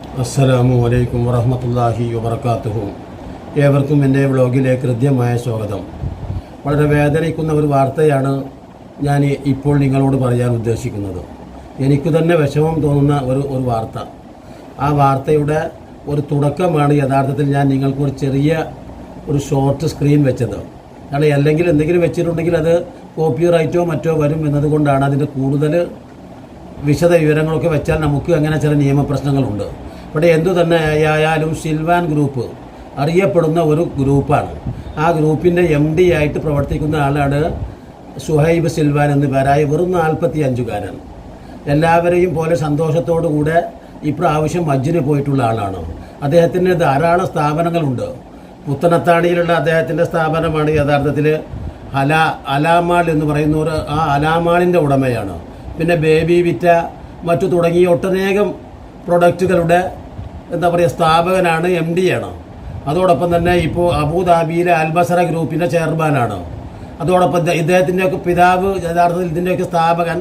അസ്സലാമു അലൈക്കും വറഹമത്തല്ലാഹി വബർക്കാത്തുഹു ഏവർക്കും എന്റെ വ്ളോഗിലേക്ക് ഹൃദ്യമായ സ്വാഗതം. വളരെ വേദനിക്കുന്ന ഒരു വാർത്തയാണ് ഞാൻ ഇപ്പോൾ നിങ്ങളോട് പറയാൻ ഉദ്ദേശിക്കുന്നത്. എനിക്ക് തന്നെ വിഷമം തോന്നുന്ന ഒരു ഒരു വാർത്ത. ആ വാർത്തയുടെ ഒരു തുടക്കമാണ് യഥാർത്ഥത്തിൽ ഞാൻ നിങ്ങൾക്ക് ഒരു ചെറിയ ഒരു ഷോർട്ട് സ്ക്രീൻ വെച്ചത്. കാരണം അല്ലെങ്കിൽ എന്തെങ്കിലും വെച്ചിട്ടുണ്ടെങ്കിൽ അത് കോപ്പി റൈറ്റോ മറ്റോ വരും എന്നതുകൊണ്ടാണ് അതിന്റെ കൂടുതൽ വിശദ വിവരങ്ങളൊക്കെ വെച്ചാൽ നമുക്ക് അങ്ങനെ ചില നിയമപ്രശ്നങ്ങളുണ്ട്. ഇവിടെ എന്തു തന്നെ ആയാലും സിൽവാൻ ഗ്രൂപ്പ് അറിയപ്പെടുന്ന ഒരു ഗ്രൂപ്പാണ്. ആ ഗ്രൂപ്പിന്റെ എം ഡി ആയിട്ട് പ്രവർത്തിക്കുന്ന ആളാണ് സുഹൈബ് സിൽവാൻ എന്ന് പേരായ വെറും നാൽപ്പത്തി അഞ്ചുകാരൻ എല്ലാവരെയും പോലെ സന്തോഷത്തോടു കൂടെ ഇപ്രാവശ്യം ഹജ്ജിന് പോയിട്ടുള്ള ആളാണ്. അദ്ദേഹത്തിന് ധാരാളം സ്ഥാപനങ്ങളുണ്ട്. പുത്തനത്താണിയിലുള്ള അദ്ദേഹത്തിന്റെ സ്ഥാപനമാണ് യഥാർത്ഥത്തിൽ അല അലാമാൾ എന്ന് പറയുന്ന ഒരു ആ അലാമാളിന്റെ ഉടമയാണ്. പിന്നെ ബേബി വിറ്റ മറ്റു തുടങ്ങിയ ഒട്ടനേകം പ്രൊഡക്റ്റുകളുടെ എന്താ പറയുക സ്ഥാപകനാണ് എം ഡി ആണ്? അതോടൊപ്പം തന്നെ ഇപ്പോൾ അബുദാബിയിലെ അൽബസറ ഗ്രൂപ്പിന്റെ ചെയർമാനാണ്? അതോടൊപ്പം ഇദ്ദേഹത്തിന്റെയൊക്കെ പിതാവ് യഥാർത്ഥത്തിൽ ഇതിന്റെയൊക്കെ സ്ഥാപകൻ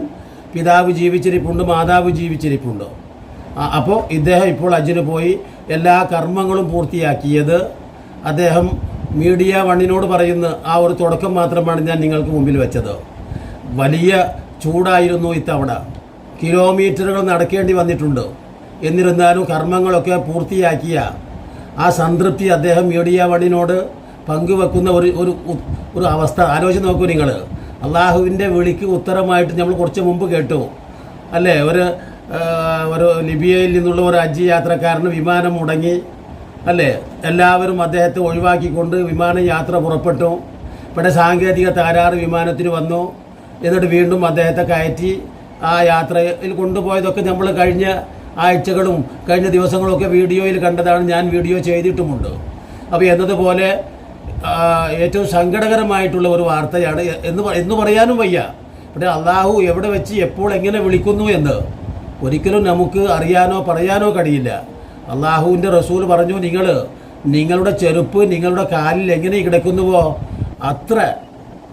പിതാവ് ജീവിച്ചിരിപ്പുണ്ട് മാതാവ് ജീവിച്ചിരിപ്പുണ്ട്. അപ്പോൾ ഇദ്ദേഹം ഇപ്പോൾ അജിന് പോയി എല്ലാ കർമ്മങ്ങളും പൂർത്തിയാക്കിയത് അദ്ദേഹം മീഡിയ വണ്ണിനോട് പറയുന്ന ആ ഒരു തുടക്കം മാത്രമാണ് ഞാൻ നിങ്ങൾക്ക് മുമ്പിൽ വെച്ചത്. വലിയ ചൂടായിരുന്നു ഇത്തവണ. കിലോമീറ്ററുകൾ നടക്കേണ്ടി വന്നിട്ടുണ്ട്. എന്നിരുന്നാലും കർമ്മങ്ങളൊക്കെ പൂർത്തിയാക്കിയ ആ സംതൃപ്തി അദ്ദേഹം മീഡിയ വണ്ണിനോട് പങ്കുവെക്കുന്ന ഒരു ഒരു ഒരു അവസ്ഥ. ആലോചിച്ച് നോക്കൂ നിങ്ങൾ അള്ളാഹുവിന്റെ വിളിക്ക് ഉത്തരമായിട്ട് നമ്മൾ കുറച്ച് മുമ്പ് കേട്ടു. അല്ലേ? ഒരു ഒരു ലിബിയയിൽ നിന്നുള്ള ഒരു ഹജ്ജ് യാത്രക്കാരന് വിമാനം മുടങ്ങി അല്ലേ? എല്ലാവരും അദ്ദേഹത്തെ ഒഴിവാക്കിക്കൊണ്ട് വിമാന യാത്ര പുറപ്പെട്ടു. ഇവിടെ സാങ്കേതിക തകരാറ് വിമാനത്തിന് വന്നു. എന്നിട്ട് വീണ്ടും അദ്ദേഹത്തെ കയറ്റി ആ യാത്രയിൽ കൊണ്ടുപോയതൊക്കെ നമ്മൾ കഴിഞ്ഞ ആഴ്ചകളും കഴിഞ്ഞ ദിവസങ്ങളൊക്കെ വീഡിയോയിൽ കണ്ടതാണ് ഞാൻ വീഡിയോ ചെയ്തിട്ടുമുണ്ട്. അപ്പോൾ എന്നതുപോലെ ഏറ്റവും സങ്കടകരമായിട്ടുള്ള ഒരു വാർത്തയാണ്. എന്ന് എന്ന് പറയാനും വയ്യ. ഇവിടെ അള്ളാഹു എവിടെ വെച്ച് എപ്പോൾ എങ്ങനെ വിളിക്കുന്നു എന്ന് ഒരിക്കലും നമുക്ക് അറിയാനോ പറയാനോ കഴിയില്ല. അള്ളാഹുവിന്റെ റസൂൽ പറഞ്ഞു നിങ്ങൾ നിങ്ങളുടെ ചെരുപ്പ് നിങ്ങളുടെ കാലിൽ എങ്ങനെ കിടക്കുന്നുവോ അത്ര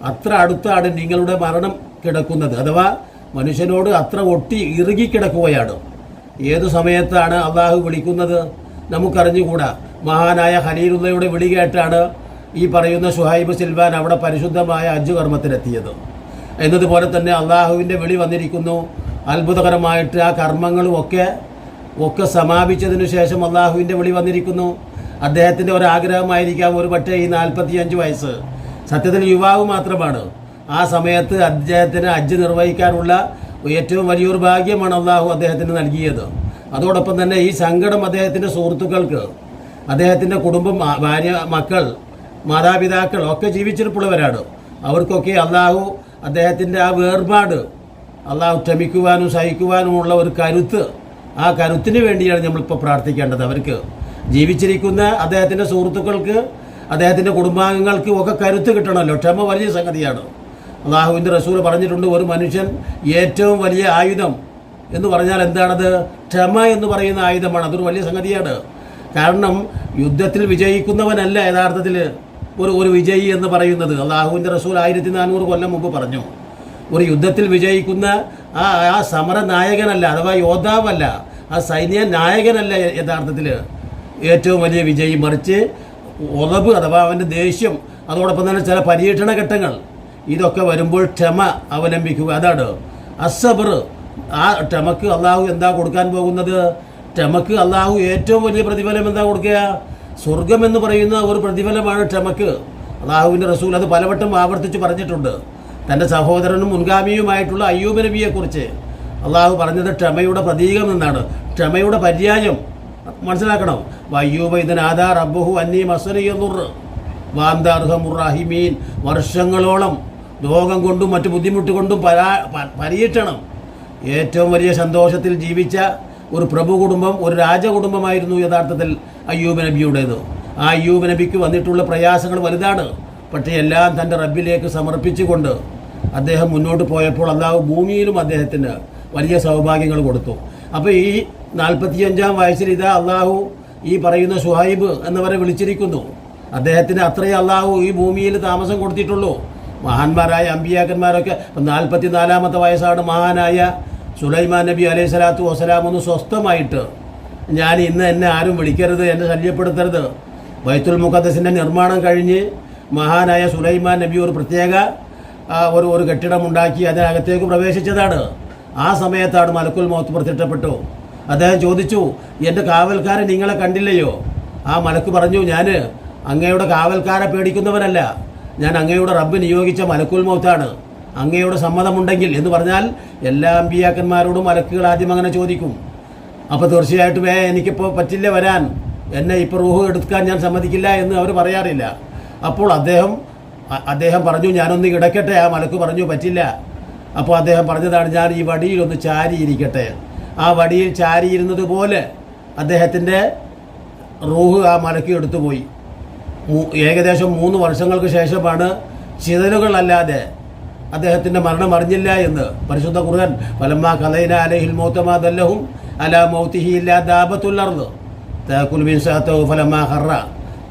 അത്ര അടുത്താണ് നിങ്ങളുടെ മരണം കിടക്കുന്നത്. അഥവാ മനുഷ്യനോട് അത്ര ഒട്ടി ഇറുകി കിടക്കുകയാണ്. ഏതു സമയത്താണ് അള്ളാഹു വിളിക്കുന്നത്? നമുക്കറിഞ്ഞുകൂടാ. മഹാനായ ഹലീലുള്ളയുടെ വിളി കേട്ടാണ് ഈ പറയുന്ന ഷുഹൈബ് സിൽവാൻ അവിടെ പരിശുദ്ധമായ അഞ്ചു കർമ്മത്തിലെത്തിയത്. എന്നതുപോലെ തന്നെ അള്ളാഹുവിന്റെ വിളി വന്നിരിക്കുന്നു. അത്ഭുതകരമായിട്ട് ആ കർമ്മങ്ങളും ഒക്കെ ഒക്കെ സമാപിച്ചതിനു ശേഷം അള്ളാഹുവിന്റെ വിളി വന്നിരിക്കുന്നു. അദ്ദേഹത്തിന്റെ ഒരാഗ്രഹമായിരിക്കാം ഒരു പക്ഷേ ഈ നാൽപ്പത്തിയഞ്ച് വയസ്സ്. സത്യത്തിൽ യുവാവ് മാത്രമാണ്. ആ സമയത്ത് അദ്ദേഹത്തിന് അജ്ജ് നിർവഹിക്കാനുള്ള ഏറ്റവും വലിയൊരു ഭാഗ്യമാണ് അള്ളാഹു അദ്ദേഹത്തിന് നൽകിയത്. അതോടൊപ്പം തന്നെ ഈ സങ്കടം അദ്ദേഹത്തിന്റെ സുഹൃത്തുക്കൾക്ക് അദ്ദേഹത്തിന്റെ കുടുംബം ഭാര്യ മക്കൾ മാതാപിതാക്കൾ ഒക്കെ ജീവിച്ചിരിപ്പുള്ളവരാണ്. അവർക്കൊക്കെ അള്ളാഹു അദ്ദേഹത്തിന്റെ ആ വേർപാട് അള്ളാഹു ക്ഷമിക്കുവാനും സഹിക്കുവാനുമുള്ള ഒരു കരുത്ത് ആ കരുത്തിന് വേണ്ടിയാണ് നമ്മളിപ്പോൾ പ്രാർത്ഥിക്കേണ്ടത്. അവർക്ക് ജീവിച്ചിരിക്കുന്ന അദ്ദേഹത്തിന്റെ സുഹൃത്തുക്കൾക്ക് അദ്ദേഹത്തിന്റെ കുടുംബാംഗങ്ങൾക്ക് ഒക്കെ കരുത്ത് കിട്ടണമല്ലോ. ക്ഷമ വലിയ സംഗതിയാണ്. അള്ളാഹുവിന്റെ റസൂൽ പറഞ്ഞിട്ടുണ്ട് ഒരു മനുഷ്യൻ ഏറ്റവും വലിയ ആയുധം എന്ന് പറഞ്ഞാൽ എന്താണത്? ക്ഷമ എന്ന് പറയുന്ന ആയുധമാണ്. അതൊരു വലിയ സംഗതിയാണ്. കാരണം യുദ്ധത്തിൽ വിജയിക്കുന്നവനല്ല യഥാർത്ഥത്തിൽ ഒരു ഒരു വിജയി എന്ന് പറയുന്നത്. അള്ളാഹുവിന്റെ റസൂൽ ആയിരത്തി നാനൂറ് കൊല്ലം മുമ്പ് പറഞ്ഞു. ഒരു യുദ്ധത്തിൽ വിജയിക്കുന്ന ആ ആ സമര നായകനല്ല അഥവാ യോദ്ധാവല്ല ആ സൈന്യ നായകനല്ല യഥാർത്ഥത്തിൽ ഏറ്റവും വലിയ വിജയി. മറിച്ച് ഉറവ് അഥവാ അവന്റെ ദേഷ്യം അതോടൊപ്പം തന്നെ ചില പരീക്ഷണ ഘട്ടങ്ങൾ ഇതൊക്കെ വരുമ്പോൾ ക്ഷമ അവലംബിക്കുക. അതാണ്. അസബർ ആ ക്ഷമക്ക് അള്ളാഹു എന്താ കൊടുക്കാൻ പോകുന്നത്? ക്ഷമക്ക് അള്ളാഹു ഏറ്റവും വലിയ പ്രതിഫലം എന്താ കൊടുക്കുക? സ്വർഗം എന്ന് പറയുന്ന ഒരു പ്രതിഫലമാണ് ക്ഷമക്ക്. അള്ളാഹുവിന്റെ റസൂൽ അത് പലവട്ടം ആവർത്തിച്ച് പറഞ്ഞിട്ടുണ്ട്. തന്റെ സഹോദരനും മുൻഗാമിയുമായിട്ടുള്ള അയ്യൂബ് നബിയെക്കുറിച്ച്. അള്ളാഹു പറഞ്ഞത് ക്ഷമയുടെ പ്രതീകം എന്നാണ്. ക്ഷമയുടെ പര്യായം. മനസ്സിലാക്കണം. വയ്യൂബ ഇതിനാദാ റബ്ബുഹു അന്നീ മസനിയുർ വാന്താർഹമുറാഹിമീൻ വർഷങ്ങളോളം രോഗം കൊണ്ടും മറ്റു ബുദ്ധിമുട്ട് കൊണ്ടും പരാ ഏറ്റവും വലിയ സന്തോഷത്തിൽ ജീവിച്ച ഒരു പ്രഭു കുടുംബം ഒരു രാജകുടുംബമായിരുന്നു യഥാർത്ഥത്തിൽ അയ്യൂബ് നബിയുടേത്. ആ അയ്യൂബ് നബിക്ക് വന്നിട്ടുള്ള പ്രയാസങ്ങൾ വലുതാണ്. പക്ഷേ എല്ലാം തന്റെ റബ്ബിലേക്ക് സമർപ്പിച്ചുകൊണ്ട് അദ്ദേഹം മുന്നോട്ട് പോയപ്പോൾ അള്ളാഹു ഭൂമിയിലും അദ്ദേഹത്തിന് വലിയ സൗഭാഗ്യങ്ങൾ കൊടുത്തു. അപ്പോൾ ഈ നാൽപ്പത്തിയഞ്ചാം വയസ്സിൽ ഇതാ അള്ളാഹു ഈ പറയുന്ന സുഹൈബ് എന്നവരെ വിളിച്ചിരിക്കുന്നു. അദ്ദേഹത്തിന് അത്രയേ അള്ളാഹു ഈ ഭൂമിയിൽ താമസം കൊടുത്തിട്ടുള്ളൂ. മഹാന്മാരായ അമ്പിയാക്കന്മാരൊക്കെ ഇപ്പം നാൽപ്പത്തി നാലാമത്തെ വയസ്സാണ് മഹാനായ സുലൈമാൻ നബി അലൈഹി സ്വലാത്തു വസ്സലാം ഒന്ന് സ്വസ്ഥമായിട്ട് ഞാൻ ഇന്ന് എന്നെ ആരും വിളിക്കരുത് എന്നെ ശല്യപ്പെടുത്തരുത്. ബൈത്തുൽ മുഖദ്സിന്റെ നിർമ്മാണം കഴിഞ്ഞ് മഹാനായ സുലൈമാൻ നബി ഒരു പ്രത്യേക ഒരു ഒരു കെട്ടിടം ഉണ്ടാക്കി അതിനകത്തേക്ക് പ്രവേശിച്ചതാണ്. ആ സമയത്താണ് മലക്കുൽ മൗത്ത് പ്രത്യക്ഷപ്പെട്ടു. അദ്ദേഹം ചോദിച്ചു എന്റെ കാവൽക്കാരെ നിങ്ങളെ കണ്ടില്ലയോ? ആ മലക്ക് പറഞ്ഞു ഞാൻ അങ്ങയുടെ കാവൽക്കാരെ പേടിക്കുന്നവനല്ല. ഞാൻ അങ്ങയുടെ റബ്ബ് നിയോഗിച്ച മലക്കുൽ മൗത്താണ്. അങ്ങയുടെ സമ്മതമുണ്ടെങ്കിൽ എന്ന് പറഞ്ഞാൽ എല്ലാ അമ്പിയാക്കന്മാരോടും മലക്കുകൾ ആദ്യം അങ്ങനെ ചോദിക്കും. അപ്പോൾ തീർച്ചയായിട്ടും ഏ എനിക്കിപ്പോൾ പറ്റില്ല വരാൻ. എന്നെ ഇപ്പോൾ റൂഹ് എടുക്കാൻ ഞാൻ സമ്മതിക്കില്ല എന്ന് അവർ പറയാറില്ല. അപ്പോൾ അദ്ദേഹം അദ്ദേഹം പറഞ്ഞു ഞാനൊന്ന് കിടക്കട്ടെ ആ മലക്ക് പറഞ്ഞു പറ്റില്ല. അപ്പോൾ അദ്ദേഹം പറഞ്ഞതാണ് ഞാൻ ഈ വടിയിൽ ഒന്ന് ചാരിയിരിക്കട്ടെ. ആ വടിയിൽ ചാരിയിരുന്നത് പോലെ അദ്ദേഹത്തിന്റെ റൂഹ് ആ മലക്ക് എടുത്തുപോയി. ഏകദേശം മൂന്ന് വർഷങ്ങൾക്ക് ശേഷമാണ് ചിതലുകളല്ലാതെ അദ്ദേഹത്തിന്റെ മരണം അറിഞ്ഞില്ല എന്ന് പരിശുദ്ധ ഖുർആൻ ഫലമ്മ കലൈന അലഹിൽ മൗത്തമാതല്ലഹും അല മൗത്തിഹി ഇല്ലാ ദാബത്തുല്ലർദ് താക്കുൽ മിൻ സഅതഹു ഫലമ്മ ഖറ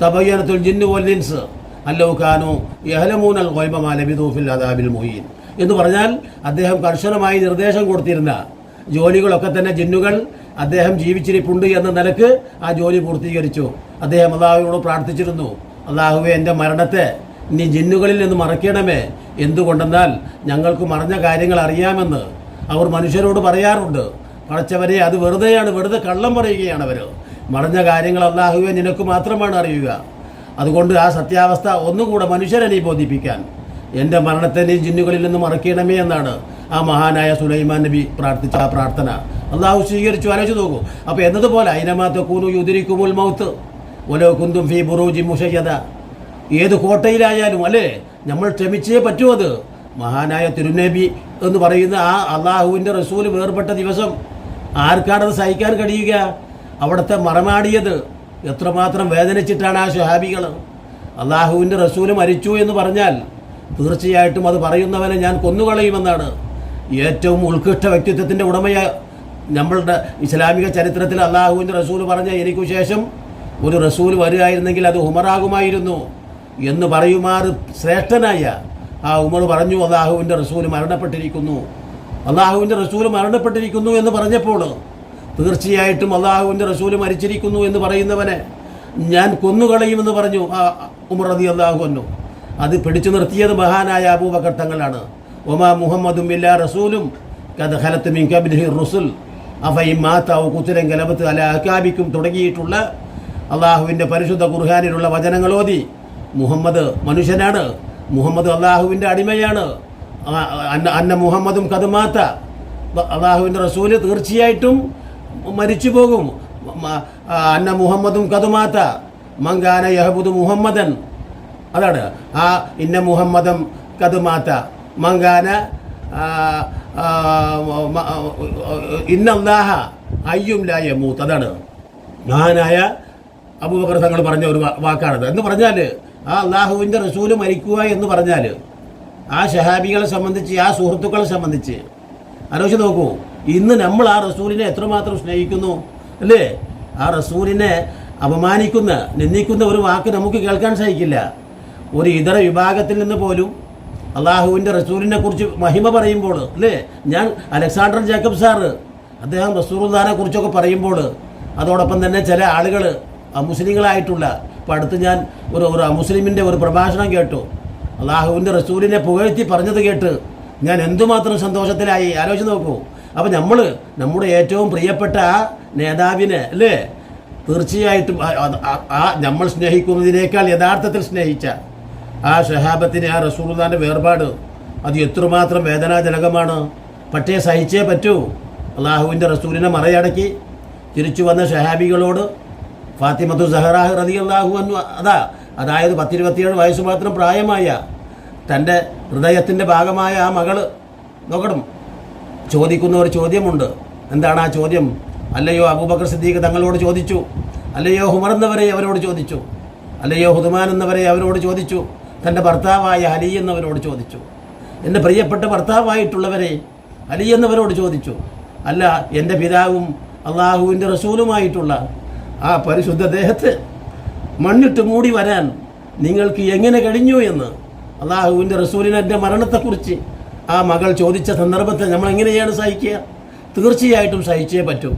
തബയ്യനത്തുൽ ജിന്നു വൽ അല്ലോ കാനു യഹ്ലമൂനൽ ഗൈബ ലബിദൂഫിൽ ലബിദു അദാബിൽ മൊഹീൻ. എന്ന് പറഞ്ഞാൽ അദ്ദേഹം കർശനമായി നിർദ്ദേശം കൊടുത്തിരുന്ന ജോലികളൊക്കെ തന്നെ ജിന്നുകൾ അദ്ദേഹം ജീവിച്ചിരിപ്പുണ്ട് എന്ന നിലയ്ക്ക് ആ ജോലി പൂർത്തീകരിച്ചു. അദ്ദേഹം അള്ളാഹുവിനോട് പ്രാർത്ഥിച്ചിരുന്നു. അള്ളാഹുവെ എന്റെ മരണത്തെ നീ ജിന്നുകളിൽ നിന്ന് മറക്കണമേ എന്തുകൊണ്ടെന്നാൽ ഞങ്ങൾക്ക് മറഞ്ഞ കാര്യങ്ങൾ അറിയാമെന്ന് അവർ മനുഷ്യരോട് പറയാറുണ്ട്. പടച്ചവരെ അത് വെറുതെയാണ് വെറുതെ കള്ളം പറയുകയാണ് അവർ മറഞ്ഞ കാര്യങ്ങൾ അള്ളാഹുവെ നിനക്ക് മാത്രമാണ് അറിയുക. അതുകൊണ്ട് ആ സത്യാവസ്ഥ ഒന്നുകൂടെ മനുഷ്യരെ നീ ബോധിപ്പിക്കാൻ. എന്റെ മരണത്തെ നീ ജിന്നുകളിൽ നിന്ന് മറക്കണമേ എന്നാണ് ആ മഹാനായ സുലൈമാൻ നബി പ്രാർത്ഥിച്ച ആ പ്രാർത്ഥന. അള്ളാഹു സ്വീകരിച്ചു ആലോചിച്ച് നോക്കൂ. അപ്പോൾ എന്നതുപോലെ അയിനമാത്ത കൂനു യുദ്ധരിക്കുമ്പോൾ മൗത്ത്. ഒലോ കുന്തും ഫി ബുറൂജി മുഷയ്യത ഏത് കോട്ടയിലായാലും അല്ലേ? നമ്മൾ ക്ഷമിച്ചേ പറ്റൂ അത്. മഹാനായ തിരുനബി എന്ന് പറയുന്ന ആ അള്ളാഹുവിന്റെ റസൂൽ വേർപെട്ട ദിവസം ആർക്കാണത് സഹിക്കാൻ കഴിയുക? അവിടുത്തെ മറമാടിയത് എത്രമാത്രം വേദനിച്ചിട്ടാണ് ആ ഷഹാബികൾ അള്ളാഹുവിന്റെ റസൂൽ മരിച്ചു എന്ന് പറഞ്ഞാൽ തീർച്ചയായിട്ടും അത് പറയുന്നവനെ ഞാൻ കൊന്നുകളയുമെന്നാണ്. ഏറ്റവും ഉത്കൃഷ്ട വ്യക്തിത്വത്തിന്റെ ഉടമയെ നമ്മളുടെ ഇസ്ലാമിക ചരിത്രത്തിൽ അള്ളാഹുവിന്റെ റസൂൽ പറഞ്ഞ എനിക്കു ശേഷം ഒരു റസൂൽ വരികയായിരുന്നെങ്കിൽ അത് ഉമറാകുമായിരുന്നു എന്ന് പറയുമാർ ശ്രേഷ്ഠനായ ആ ഉമർ പറഞ്ഞു അള്ളാഹുവിന്റെ റസൂൽ മരണപ്പെട്ടിരിക്കുന്നു. അള്ളാഹുവിന്റെ റസൂൽ മരണപ്പെട്ടിരിക്കുന്നു എന്ന് പറഞ്ഞപ്പോൾ തീർച്ചയായിട്ടും അള്ളാഹുവിന്റെ റസൂൽ മരിച്ചിരിക്കുന്നു എന്ന് പറയുന്നവനെ ഞാൻ കൊന്നുകളയുമെന്ന് പറഞ്ഞു ആ ഉമർ റതി അള്ളാഹു അന്നു അത് പിടിച്ചു നിർത്തിയത് മഹാനായ അബൂബക്കർ തങ്ങളാണ്. ഒമാ മുഹമ്മദും ഇല്ലാ റസൂലും കഥഹലത്ത് മിൻ കബിലിഹി റുസുൽ. അഫയും മാതാവ് കുത്തിരം കലബത്ത് അല അക്കാബിക്കും തുടങ്ങിയിട്ടുള്ള അള്ളാഹുവിന്റെ പരിശുദ്ധ ഖുർഹാനിലുള്ള വചനങ്ങളോതി മുഹമ്മദ് മനുഷ്യനാണ്. മുഹമ്മദ് അള്ളാഹുവിന്റെ അടിമയാണ്. അന്ന അന്ന മുഹമ്മദും കതുമാത്ത. അള്ളാഹുവിന്റെ റസൂൽ തീർച്ചയായിട്ടും മരിച്ചു പോകും. അന്ന മുഹമ്മദും കതുമാത്ത. മങ്കാന യഹബുദ് മുഹമ്മദൻ. അതാണ്. ആ ഇന്ന മുഹമ്മദം കതുമാത്ത. മങ്കാന ഇന്നല്ലാഹ അയ്യും ലായ മൂത്ത് അതാണ്. മഹാനായ അബൂബക്കർ തങ്ങൾ പറഞ്ഞ ഒരു വാക്കാണത്. എന്ന് പറഞ്ഞാൽ ആ അള്ളാഹുവിന്റെ റസൂൽ മരിക്കുക എന്ന് പറഞ്ഞാൽ ആ ഷഹാബികളെ സംബന്ധിച്ച് ആ സുഹൃത്തുക്കളെ സംബന്ധിച്ച് ആലോചിച്ച് നോക്കൂ ഇന്ന് നമ്മൾ ആ റസൂലിനെ എത്രമാത്രം സ്നേഹിക്കുന്നു അല്ലേ? ആ റസൂലിനെ അപമാനിക്കുന്ന നിന്ദിക്കുന്ന ഒരു വാക്ക് നമുക്ക് കേൾക്കാൻ സാധിക്കില്ല. ഒരു ഇതര വിഭാഗത്തിൽ നിന്ന് പോലും അള്ളാഹുവിന്റെ റസൂലിനെ കുറിച്ച് മഹിമ പറയുമ്പോൾ അല്ലേ? ഞാൻ അലക്സാണ്ടർ ജേക്കബ് സാറ് അദ്ദേഹം റസൂർദാനെ കുറിച്ചൊക്കെ പറയുമ്പോൾ അതോടൊപ്പം തന്നെ ചില ആളുകൾ അമുസ്ലിങ്ങളായിട്ടുള്ള ഇപ്പം അടുത്ത് ഞാൻ ഒരു ഒരു അമുസ്ലിമിന്റെ ഒരു പ്രഭാഷണം കേട്ടു. അള്ളാഹുവിന്റെ റസൂലിനെ പുകഴ്ത്തി പറഞ്ഞത് കേട്ട് ഞാൻ എന്തുമാത്രം സന്തോഷത്തിലായി? ആലോചിച്ച് നോക്കൂ. അപ്പോൾ നമ്മൾ നമ്മുടെ ഏറ്റവും പ്രിയപ്പെട്ട നേതാവിനെ അല്ലേ? തീർച്ചയായിട്ടും ആ- നമ്മൾ സ്നേഹിക്കുന്നതിനേക്കാൾ യഥാർത്ഥത്തിൽ സ്നേഹിച്ച ആ ഷഹാബത്തിന് ആ റസൂൽദാന്റെ വേർപാട് അത് എത്രമാത്രം വേദനാജനകമാണ്. പക്ഷേ സഹിച്ചേ പറ്റൂ. അള്ളാഹുവിന്റെ റസൂലിനെ മറയടക്കി തിരിച്ചു വന്ന ഷഹാബികളോട് ഫാത്തിമത്തു സഹറാഹ് റതി അള്ളാഹു എന്ന് അതാ അതായത് പത്തിരുപത്തിയേഴ് വയസ്സ് മാത്രം പ്രായമായ തന്റെ ഹൃദയത്തിന്റെ ഭാഗമായ ആ മകൾ നോക്കണം ചോദിക്കുന്ന ഒരു ചോദ്യമുണ്ട്. എന്താണ് ആ ചോദ്യം? അല്ലയോ അബൂബക്കർ സിദ്ദീഖ് തങ്ങളോട് ചോദിച്ചു? അല്ലയോ ഹുമർ എന്നവരെ അവരോട് ചോദിച്ചു? അല്ലയോ ഹുദുമാൻ എന്നവരെ അവരോട് ചോദിച്ചു? തന്റെ ഭർത്താവായ അലി എന്നവരോട് ചോദിച്ചു? എന്റെ പ്രിയപ്പെട്ട ഭർത്താവായിട്ടുള്ളവരെ അലി എന്നവരോട് ചോദിച്ചു? അല്ല എന്റെ പിതാവും അള്ളാഹുവിന്റെ റസൂലുമായിട്ടുള്ള ആ പരിശുദ്ധ ദേഹത്തെ മണ്ണിട്ട് മൂടി വരാൻ നിങ്ങൾക്ക് എങ്ങനെ കഴിഞ്ഞു എന്ന് അള്ളാഹുവിന്റെ റസൂലിനെ മരണത്തെക്കുറിച്ച് ആ മകൾ ചോദിച്ച സന്ദർഭത്തിൽ നമ്മൾ എങ്ങനെയാണ് സഹിക്കുക? തീർച്ചയായിട്ടും സഹിച്ചേ പറ്റൂ.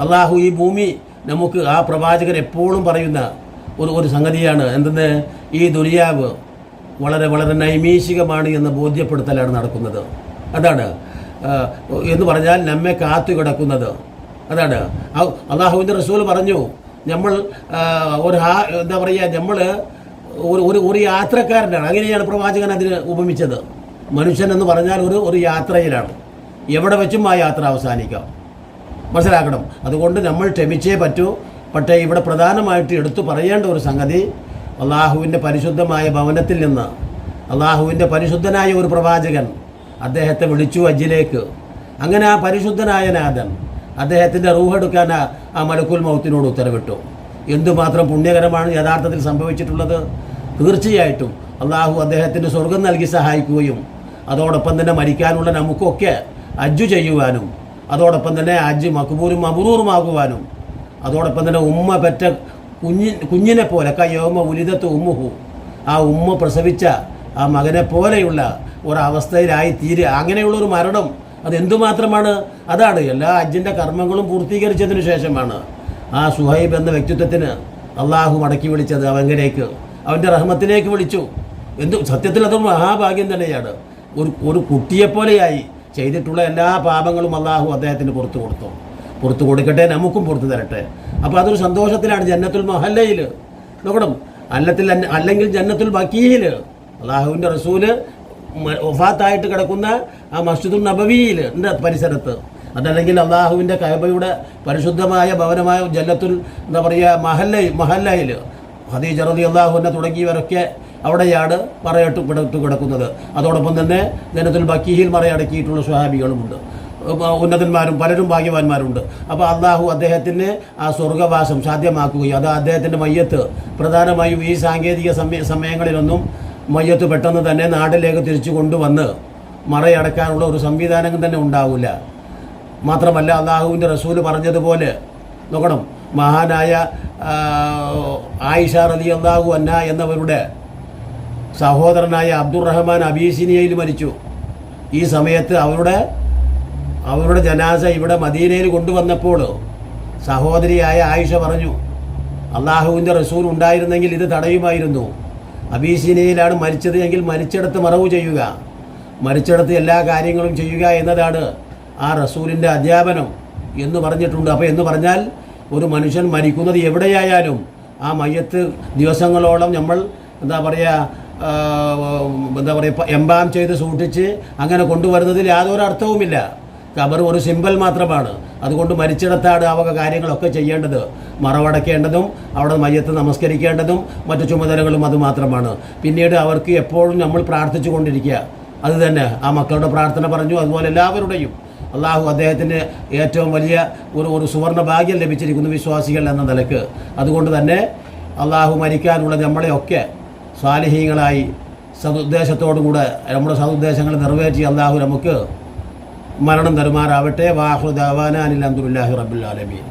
അള്ളാഹു ഈ ഭൂമി നമുക്ക് ആ പ്രവാചകൻ എപ്പോഴും പറയുന്ന ഒരു ഒരു സംഗതിയാണ്. എന്തെന്ന്? ഈ ദുരിയാവ് വളരെ വളരെ നൈമീശികമാണ് എന്ന് ബോധ്യപ്പെടുത്തലാണ് നടക്കുന്നത്. അതാണ് എന്ന് പറഞ്ഞാൽ നമ്മെ കാത്തു കിടക്കുന്നത് അതാണ് അള്ളാഹുവിന്റെ റസൂൽ പറഞ്ഞു നമ്മൾ ഒരു എന്താ പറയുക നമ്മൾ ഒരു ഒരു യാത്രക്കാരനാണ്. അങ്ങനെയാണ് പ്രവാചകൻ അതിന് ഉപമിച്ചത്. മനുഷ്യൻ എന്ന് പറഞ്ഞാൽ ഒരു ഒരു യാത്രയിലാണ്. എവിടെ വെച്ചും ആ യാത്ര അവസാനിക്കാം. മനസ്സിലാക്കണം. അതുകൊണ്ട് നമ്മൾ ക്ഷമിച്ചേ പറ്റൂ. പക്ഷേ ഇവിടെ പ്രധാനമായിട്ട് എടുത്തു പറയേണ്ട ഒരു സംഗതി അള്ളാഹുവിന്റെ പരിശുദ്ധമായ ഭവനത്തിൽ നിന്ന് അള്ളാഹുവിന്റെ പരിശുദ്ധനായ ഒരു പ്രവാചകൻ അദ്ദേഹത്തെ വിളിച്ചു അജിലേക്ക്. അങ്ങനെ ആ പരിശുദ്ധനായ നാഥൻ അദ്ദേഹത്തിന്റെ റൂഹെടുക്കാൻ ആ- മലക്കുൽ മൗത്തിനോട് ഉത്തരവിട്ടു. എന്തുമാത്രം പുണ്യകരമാണ് യഥാർത്ഥത്തിൽ സംഭവിച്ചിട്ടുള്ളത്? തീർച്ചയായിട്ടും അള്ളാഹു അദ്ദേഹത്തിന് സ്വർഗം നൽകി സഹായിക്കുകയും അതോടൊപ്പം തന്നെ മരിക്കാനുള്ള നമുക്കൊക്കെ അജ്ജു ചെയ്യുവാനും അതോടൊപ്പം തന്നെ അജ്ജ് മക്ബൂരും മബറൂറുമാകുവാനും അതോടൊപ്പം തന്നെ ഉമ്മ പെറ്റ കുഞ്ഞി കുഞ്ഞിനെ പോലെ കയ്യോമ ഉലിതത്ത് ഉമ്മുഹു. ആ ഉമ്മ പ്രസവിച്ച ആ മകനെ പോലെയുള്ള ഒരവസ്ഥയിലായി തീരുക അങ്ങനെയുള്ളൊരു മരണം അത് എന്തുമാത്രമാണ് അതാണ് എല്ലാ അജ്ജിന്റെ കർമ്മങ്ങളും പൂർത്തീകരിച്ചതിന് ശേഷമാണ്. ആ സുഹൈബ് എന്ന വ്യക്തിത്വത്തിന് അള്ളാഹു മടക്കി വിളിച്ചത് അവങ്കലേക്ക് അവന്റെ റഹ്മത്തിലേക്ക് വിളിച്ചു. എന്തു സത്യത്തിൽ അതൊരു മഹാഭാഗ്യം തന്നെയാണ്. ഒരു ഒരു കുട്ടിയെപ്പോലെയായി ചെയ്തിട്ടുള്ള എല്ലാ പാപങ്ങളും അള്ളാഹു അദ്ദേഹത്തിന് പുറത്തു കൊടുത്തു. പുറത്തു കൊടുക്കട്ടെ നമുക്കും പുറത്തു തരട്ടെ. അപ്പോൾ അതൊരു സന്തോഷത്തിലാണ് ജന്നത്തുൽ മഹല്ലയിൽ നോക്കണം അല്ലത്തിൽ അല്ലെങ്കിൽ ജന്നത്തുൽ ബക്കീയിൽ അള്ളാഹുവിന്റെ റസൂൽ വഫാത്തായിട്ട് കിടക്കുന്ന ആ മസ്ജിദുൽ നബവിയിൽ പരിസരത്ത്. അതല്ലെങ്കിൽ അള്ളാഹുവിന്റെ കയബയുടെ പരിശുദ്ധമായ ഭവനമായ ജല്ലത്തുൽ എന്താ പറയുക മഹല്ല മഹല്ലയിൽ ഹദീജ റതി അള്ളാഹുവിനെ തുടങ്ങിയവരൊക്കെ അവിടെയാണ് മറയട്ട് കിടത്ത് കിടക്കുന്നത്. അതോടൊപ്പം തന്നെ ജനത്തിൽ ബക്കീഹിൽ മറയടക്കിയിട്ടുള്ള സ്വഹാബികളുമുണ്ട്. ഉന്നതന്മാരും പലരും ഭാഗ്യവാന്മാരുണ്ട്. അപ്പോൾ അള്ളാഹു അദ്ദേഹത്തിന് ആ സ്വർഗവാസം സാധ്യമാക്കുകയും അത് അദ്ദേഹത്തിന്റെ മയ്യത്ത്. പ്രധാനമായും ഈ സാങ്കേതിക സമയ സമയങ്ങളിലൊന്നും മയ്യത്ത് പെട്ടെന്ന് തന്നെ നാട്ടിലേക്ക് തിരിച്ചു കൊണ്ടുവന്ന് മറയടക്കാനുള്ള ഒരു സംവിധാനം തന്നെ ഉണ്ടാവില്ല. മാത്രമല്ല അള്ളാഹുവിന്റെ റസൂൽ പറഞ്ഞതുപോലെ നോക്കണം മഹാനായ ആയിഷ റതി അള്ളാഹു അന്ന എന്നവരുടെ സഹോദരനായ അബ്ദുറഹ്മാൻ അബീസിനിയയിൽ മരിച്ചു. ഈ സമയത്ത് അവരുടെ അവരുടെ ജനാസ ഇവിടെ മദീനയിൽ കൊണ്ടുവന്നപ്പോൾ സഹോദരിയായ ആയിഷ പറഞ്ഞു അള്ളാഹുവിന്റെ റസൂൽ ഉണ്ടായിരുന്നെങ്കിൽ ഇത് തടയുമായിരുന്നു. അബീസിനിയയിലാണ് മരിച്ചത് എങ്കിൽ മരിച്ചിടത്ത് മറവ് ചെയ്യുക. മരിച്ചിടത്ത് എല്ലാ കാര്യങ്ങളും ചെയ്യുക എന്നതാണ് ആ റസൂലിന്റെ അധ്യാപനം എന്ന് പറഞ്ഞിട്ടുണ്ട്. അപ്പോൾ എന്ന് പറഞ്ഞാൽ ഒരു മനുഷ്യൻ മരിക്കുന്നത് എവിടെയായാലും ആ മയ്യത്ത് ദിവസങ്ങളോളം നമ്മൾ എന്താ പറയുക എന്താ പറയുക എംബാം ചെയ്ത് സൂക്ഷിച്ച് അങ്ങനെ കൊണ്ടുവരുന്നതിൽ യാതൊരു അർത്ഥവുമില്ല. ഖബർ ഒരു സിമ്പിൾ മാത്രമാണ്. അതുകൊണ്ട് മരിച്ചിടത്താണ് അവ കാര്യങ്ങളൊക്കെ ചെയ്യേണ്ടത്. മറവടക്കേണ്ടതും അവിടെ മയ്യത്ത് നമസ്കരിക്കേണ്ടതും മറ്റു ചുമതലകളും അതുമാത്രമാണ് പിന്നീട് അവർക്ക് എപ്പോഴും നമ്മൾ പ്രാർത്ഥിച്ചു കൊണ്ടിരിക്കുക അത് തന്നെ. ആ മക്കളുടെ പ്രാർത്ഥന പറഞ്ഞു. അതുപോലെ എല്ലാവരുടെയും. അള്ളാഹു അദ്ദേഹത്തിന് ഏറ്റവും വലിയ ഒരു ഒരു സുവർണ ഭാഗ്യം ലഭിച്ചിരിക്കുന്നു വിശ്വാസികൾ എന്ന നിലയ്ക്ക്. അതുകൊണ്ട് തന്നെ അള്ളാഹു മരിക്കാനുള്ള നമ്മളെയൊക്കെ സ്വാലിഹീങ്ങളായി സതുദ്ദേശത്തോടുകൂടെ നമ്മുടെ സതുദ്ദേശങ്ങൾ നിറവേറ്റി അള്ളാഹു നമുക്ക് മരണം തരുമാറാവട്ടെ. വാഹുദാവാന അനിൽ അബ്ദുല്ലാഹി റബുല്ലാലമീൻ